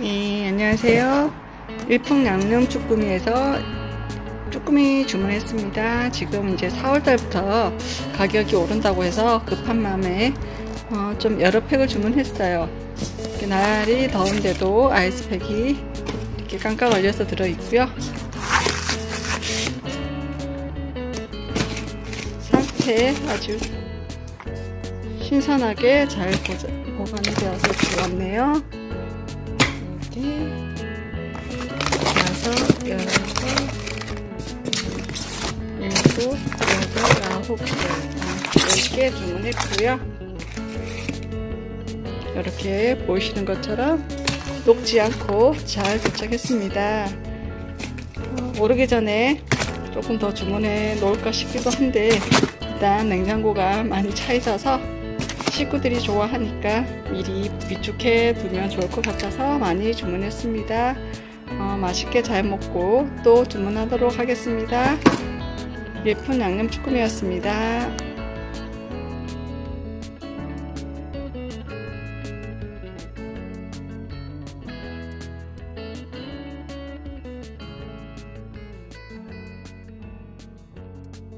네, 안녕하세요. 일풍 양념 쭈꾸미에서 쭈꾸미 주문했습니다. 지금 이제 4월달부터 가격이 오른다고 해서 급한 마음에 어, 좀 여러 팩을 주문했어요. 날이 더운데도 아이스팩이 이렇게 깡깡 얼려서 들어있고요. 상태 아주 신선하게 잘 보자- 보관이 되어서 좋았네요. 다섯, 여섯, 일곱, 여덟, 아홉 개, 주문했고요. 이렇게 보이시는 것처럼 녹지 않고 잘 도착했습니다. 어, 오르기 전에 조금 더 주문해 놓을까 싶기도 한데 일단 냉장고가 많이 차 있어서 식구들이 좋아하니까 미리 비축해 두면 좋을 것 같아서 많이 주문했습니다. 어, 맛있게 잘 먹고 또 주문하도록 하겠습니다. 예쁜 양념 쭈꾸미였습니다.